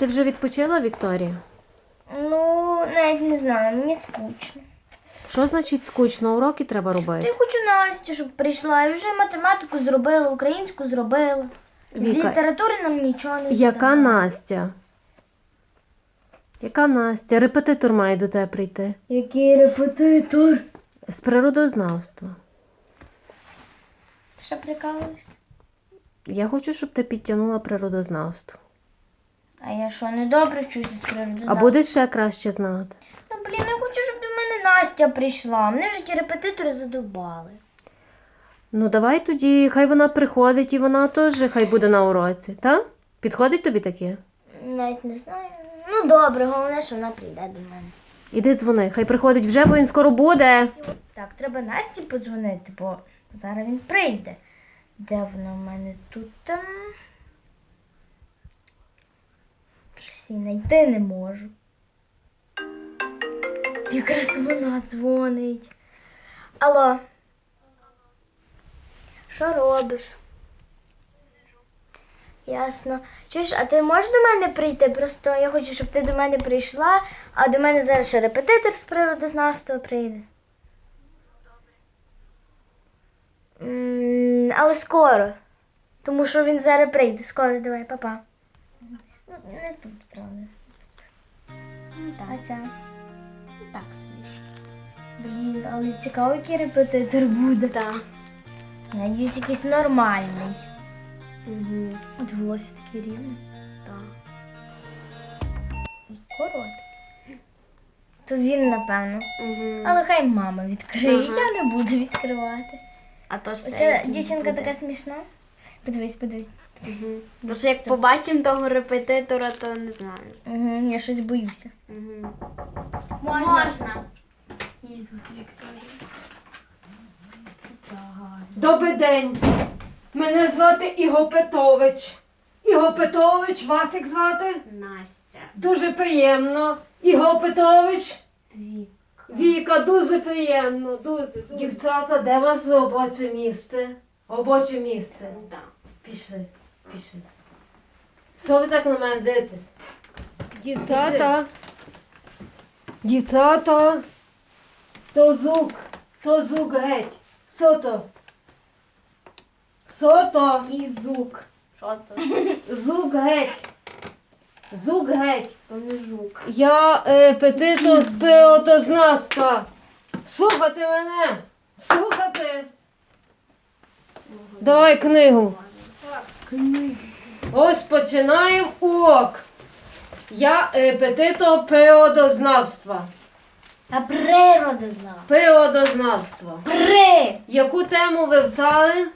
Ти вже відпочила, Вікторія? Ну, навіть не знаю, мені скучно. Що значить скучно? Уроки треба Я робити. хочу Настю, щоб прийшла і вже математику зробила, українську зробила. З літератури нам нічого не Яка задавали. Настя? Яка Настя? Репетитор має до тебе прийти. Який репетитор? З природознавства. Ти що прикалуєшся? Я хочу, щоб ти підтягнула природознавство. А я що, недобре вчуся з А природознавства? будеш ще краще знати. Ну, блін, я хочу, щоб до мене Настя прийшла. Мене вже ті репетитори задовбали. Ну давай тоді, хай вона приходить і вона теж хай буде на уроці, так? Підходить тобі таке? Навіть не знаю. Ну добре, головне, що вона прийде до мене. Іди дзвони, хай приходить вже, бо він скоро буде. Так, треба Насті подзвонити, бо зараз він прийде. Де вона в мене тут? Там... Всі знайти не можу. Якраз вона дзвонить. Алло. Що робиш? Ясно. Чуєш, а ти можеш до мене прийти? Просто я хочу, щоб ти до мене прийшла, а до мене зараз ще репетитор з природознавства прийде. Але скоро. Тому що він зараз прийде. Скоро, давай, папа. Ну, не тут, правда. А ця. Так собі. Блін, але цікаво, який репетитор буде. Так. Надіюсь, якийсь нормальний. Угу. От волосся таке рівне. Так. І короткий. То він, напевно. Угу. Але хай мама відкриє. Ага. Я не буду відкривати. А то ще Оця дівчинка буде. така смішна. Подивись, подивись. подивись. Ну, як побачимо того репетитора, то не знаю. Угу, я щось боюся. Угу. Можна. Її звати Вікторія. Добрий день. Мене звати Іго Петович. Іго Петович, вас як звати? Настя. Дуже приємно. Іго Петович, Вік. Віка, дуже приємно. Дуже, дуже. Дівчата, де у вас робоче місце? Робоче місце. Так. Пішли, пішли. Що ви так на мене дивитесь? Дівчата. Дівчата. То звук, то звук геть. Що то? Що то? Який звук? Що то? Звук геть. Звук геть. То не жук. Я е, петито з природознавства. Слухати мене. Слухати. Давай книгу. Ось починаємо урок. Я е, петито природознавства. А природа зла. Природознавство. При! Яку тему вивчали?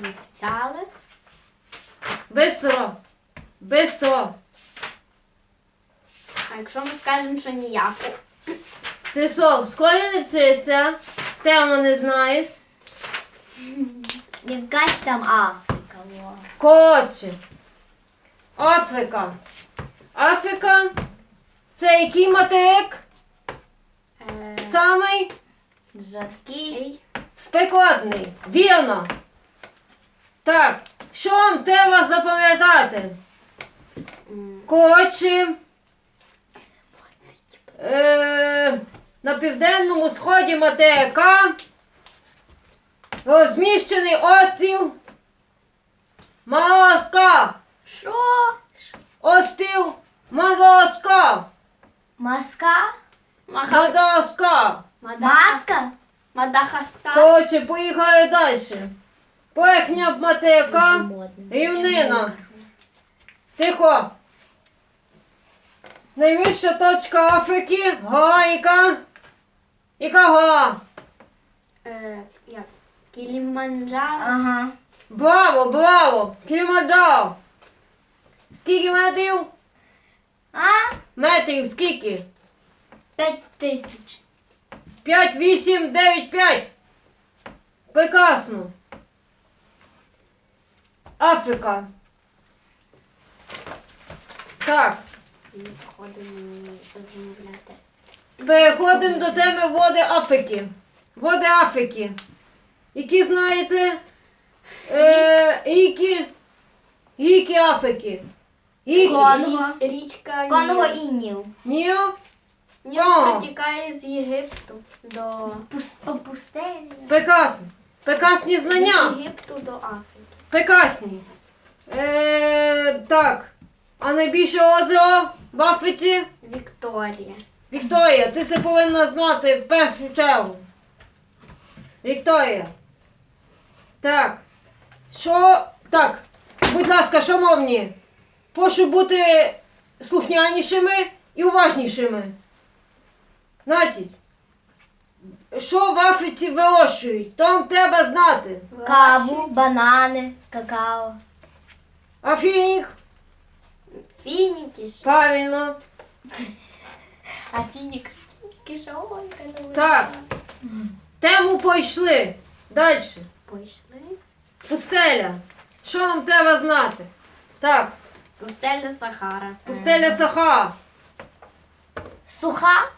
Вівцяли? Бистро. Бистро. А якщо ми скажемо, що ніяку? Ти що, в школі не вчишся? Тему не знаєш? Якась там Африка. во. Коротше. Африка. Африка це який материк? Е, Самий Жорсткий. спекотний. Вірно. Так, що вам треба запам'ятати? Коротше. Е, на південному сході материка розміщений острів Мадагаскар. Що? Острів Мадагаскар. Маска? Мадагаскар. Маска? Мадагаскар. Коротше, поїхали далі. Поверхня материка. Рівнина. Тихо. Найвища точка Африки. Гора яка? Яка гора? Е, як? Кіліманджаро. Ага. Браво, браво! Кілімаджаро. Скільки метрів? А? Метрів скільки? П'ять тисяч. 5, 8, 9, 5. Прекрасно. Африка. Так. Ходимо розмовляти. Переходимо до теми води Африки. Води Африки. Які знаєте? Е, ріки, ріки Африки. І Конго. Річка Конго Ніл. і Ніл. Ніл. Ніл О. протікає з Єгипту до Пус- пустелі. Прекрасно. Прекрасні знання. з Єгипту до Африки. Прекрасні. Е, так. А найбільше озеро в Африці? Вікторія. Вікторія, ти це повинна знати в першу чергу. Вікторія. Так. Що. Так. Будь ласка, шановні, прошу бути слухнянішими і уважнішими. Значить, що в Африці вирощують? Там треба знати. Каву, банани, какао. А фінік? Фініки. Правильно. А фінік. Кишонька. Так. Тему пройшли. Далі. Пішли. Пустеля. Що нам треба знати? Так, Пустеля Сахара. пустеля Сахара. Суха.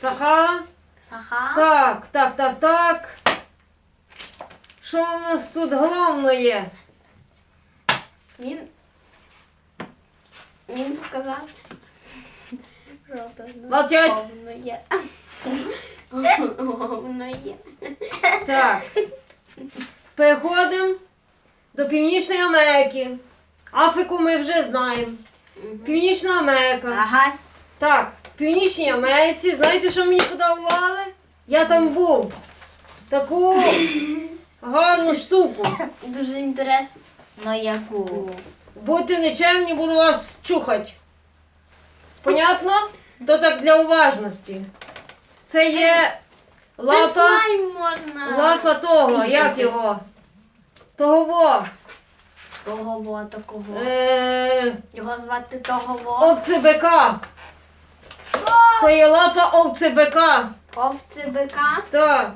Сахара. Сахара. Так, так, так, так. Що у нас тут головне є? Він. Він сказав. Є. Говно є. Так. Переходимо до Північної Америки. Африку ми вже знаємо. Північна Америка. Агась. Так, в Північній Америці, знаєте, що мені подарували? Я там був. Таку гарну штуку. Дуже інтересно. Ну яку? Бути нечемні, буду вас чухати. Понятно? То так для уважності. Це є лапа, слайм можна. лапа того, як його? Того. Того во, такого. Е, Його звати того во. овцебека. То є лапа овцебека. Овці бика. Так,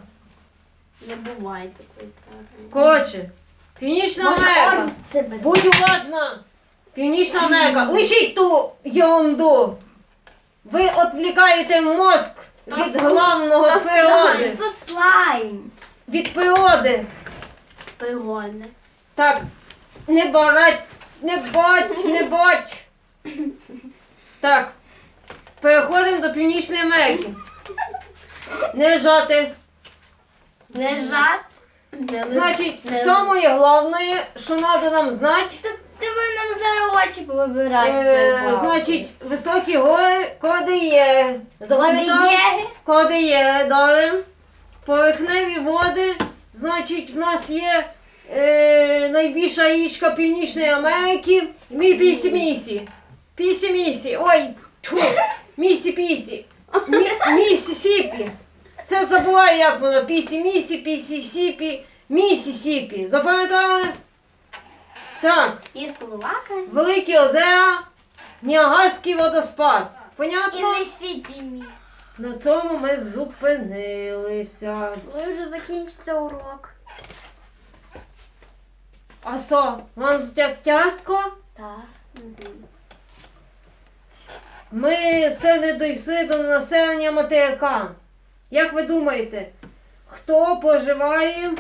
Не буває такої тварини. коротше. Північна Америка. Би. Будь уважна! Північна Америка, лишіть ту ерунду! Ви відвлікаєте мозк від головного та природи. Це слайм. Від природи. Пригодне. Так, не барать, не бать, не бать. Так, переходимо до Північної Америки. Не жати. Не жат. Значить, саме головне, що треба нам знати, Ти ви нам зараз очі повибирати. е, значить, високі гори, коди є. Запам'ятав? Води Коди є, далі. Поверхневі води. Значить, в нас є е, найбільша річка Північної Америки. Мій пісі місі. Пісі місі. Ой, тьфу. Місі пісі. Мі, Місісіпі. Все забуваю, як воно. Пісі місі, пісі сіпі, місісіпі. Запам'ятали? Так, І Словака. Великі озера, Ніагарський водоспад. Понятно? І сіпі. На цьому ми зупинилися. Коли вже закінчиться урок. А що, вам так тяжко? Так. Ми все не дійшли до населення материка. Як ви думаєте, хто проживає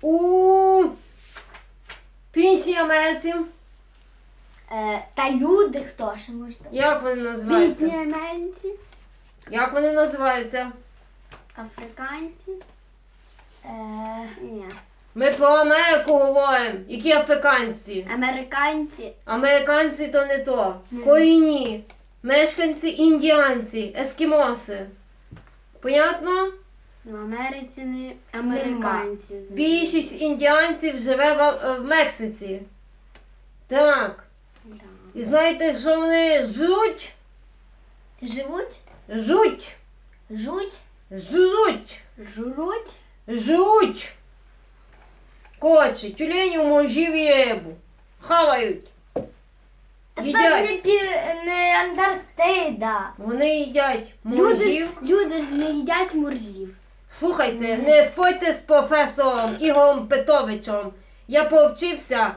у Північній Америці? Е, та люди хто може? там? Як вони називаються? Півдні Америці. Як вони називаються? Африканці. Е, Ні. Ми про Америку говоримо. Які африканці? Американці. Американці то не то. Корінні. Мешканці індіанці, ескімоси. Понятно? В Америці не американці. Більшість індіанців живе в, в Мексиці. Так. Да. І знаєте, що вони жуть? живуть? Жуть. Жуть? Жуть. Жруть. Жуть. Коротше, тюленів, моржів і рибу. Хавають. Та то ж не, пів... не Антарктида. Вони їдять Люди ж, люди ж не їдять моржів. Слухайте, не спойте з професором Ігорем Петровичем. Я повчився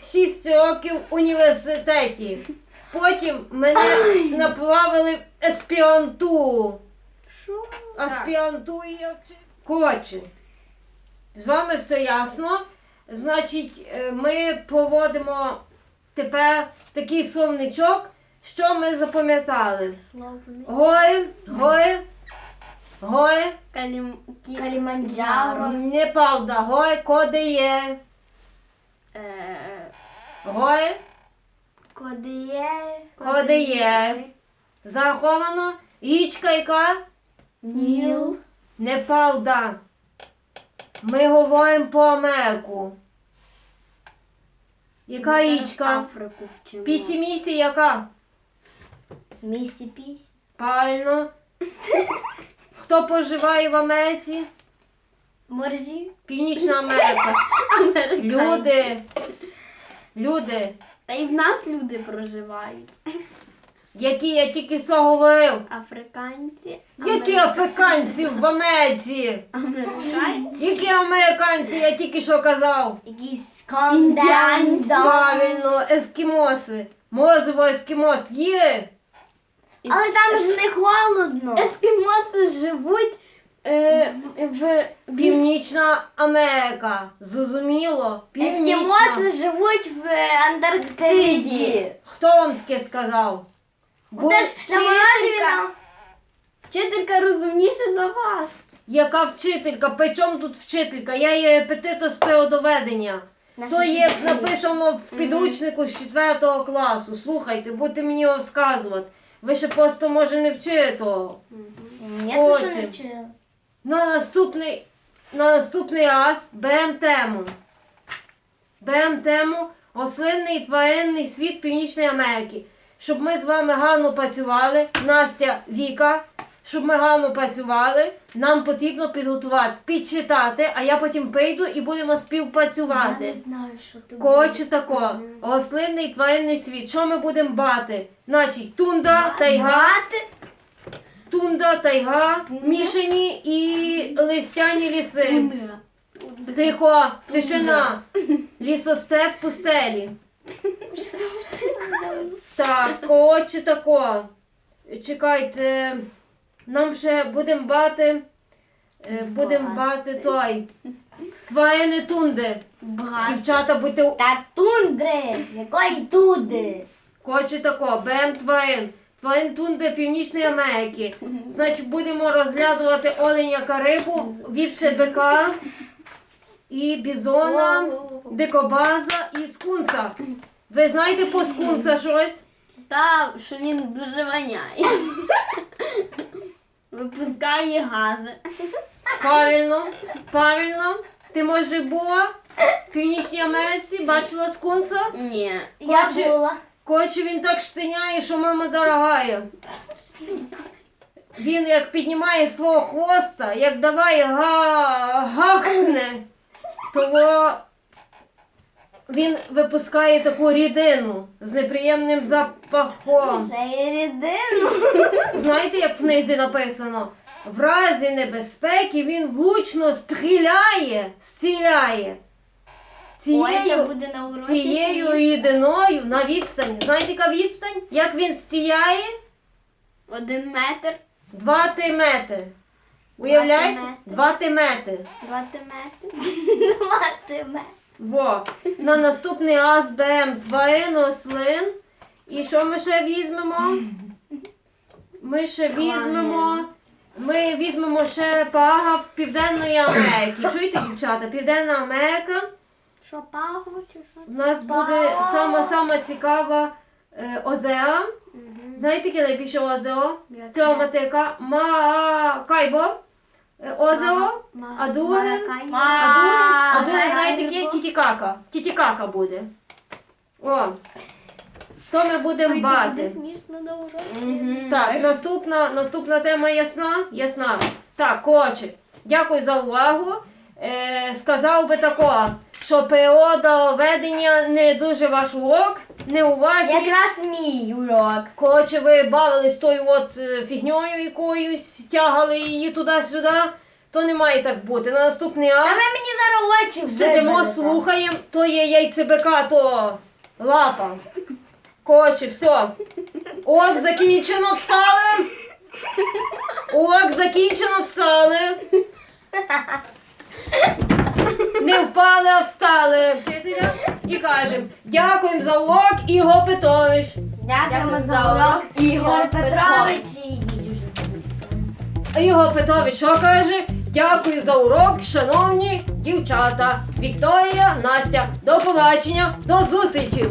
6 років в університеті. Потім мене направили в аспірантуру. Що? Аспірантуру я вчив. Коротше, з вами все ясно. Значить, е, ми проводимо тепер такий словничок, що ми запам'ятали. Гори, гори, гори, Калім... Каліманджаро. неправда, гори, коди є, Е, гори, Коди є. коди є. Зараховано, річка яка? Ніл. Неправда. Ми говоримо про Америку. Яка річка? Африку вчимо. Пісімісі яка? Місі пісь. Правильно. Хто проживає в Америці? Моржі. Північна Америка. Американці. Люди. Люди, Та і в нас люди проживають. які я тільки що говорив. Африканці. Які африканці в Америці? Американці. Які американці, я тільки що казав. Якісь Індіанці. Правильно, ескімоси. Морозиво ескімос є. Але там ж не холодно. Ескімоси живуть е, в, в Північна Америка. Зрозуміло? Північна. Ескімоси живуть в Антарктиді. Хто вам таке сказав? Теж на морозі вчителька. нам. Вчителька розумніша за вас. Яка вчителька? При чому тут вчителька? Я є репетитор з природоведення. Наша То є написано в підручнику з 4 класу. Слухайте, будете мені розказувати. Ви ще просто може не вчили того. Я що не вчила. На наступний, на наступний раз беремо тему. Беремо тему рослинний і тваринний світ Північної Америки. Щоб ми з вами гарно працювали, Настя, Віка, щоб ми гарно працювали, нам потрібно підготуватися, підчитати, а я потім прийду і будемо Я співпрацювати. не знаю, що ти Коротше тако, рослинний тваринний світ. Що ми будемо бати? Значить, тунда, тайга, Грати? тунда, тайга, мішані і листяні ліси. Тихо, тишина. Лісостеп пустелі. Так, коротше тако. Чекайте. Нам ще будемо бати. е, Будемо бати той. Тварини тунди. Дівчата, будьте Та тундри. Якої туди? Коротше тако, берем тварин. Тварин тунди Північної Америки. Значить, будемо розглядувати оленя карибу, вівце бика і бізона, дикобаза і скунса. Ви знаєте по скунса щось? Та, що він дуже воняє. Випускає гази. Правильно, правильно. Ти може була в Північній Америці, бачила скунса? Ні. Я Коротше, була. Коротше, він так штиняє, що мама дорогая. Він як піднімає свого хвоста, як давай га- гахне, то він випускає таку рідину з неприємним запахом. Рідину. Знаєте, як в книзі написано? В разі небезпеки він влучно стріляє, стріляє. Ой, це Цією буде на уроці. цією смішно. єдиною на відстані. Знаєте, яка відстань? Як він стіяє? Один метр, Два ти метри. Уявляєте? метри. Два ти метри. два метри. Во. На наступний раз беремо тварин, рослин. І що ми ще візьмемо? Ми ще візьмемо. Ми візьмемо ще пагав Південної Америки. Чуєте, дівчата? Південна Америка. Що чи що? У нас буде сама сама цікава е, озера. Знаєте, яке найбільше озеро? Цього материка Макайбо. Озеро. А друге, а друге, а друге, знаєте, яке? Тітікака. Тітікака буде. О. То ми будемо Буде бати. смішно на уроці. Так, наступна, наступна тема ясна? Ясна. Так, коротше, дякую за увагу. Е, сказав би такого, що природа ведення не дуже ваш урок, неуважний. Якраз мій урок. Коротше, ви бавились тою от е, фігньою якоюсь, тягали її туди-сюди, то не має так бути. На наступний А раз ви мені зараз очі сидимо, слухаємо, то є яйцебека, то лапа. Коротше, все. Урок закінчено, встали. Урок закінчено, встали. Не впали, а встали. Вчителя. І кажемо, дякуємо за урок, Ігор Петрович. Дякуємо за урок, Ігор Петрович. Ігор Петрович що каже? Дякую за урок, шановні дівчата. Вікторія, Настя, до побачення, до зустрічі.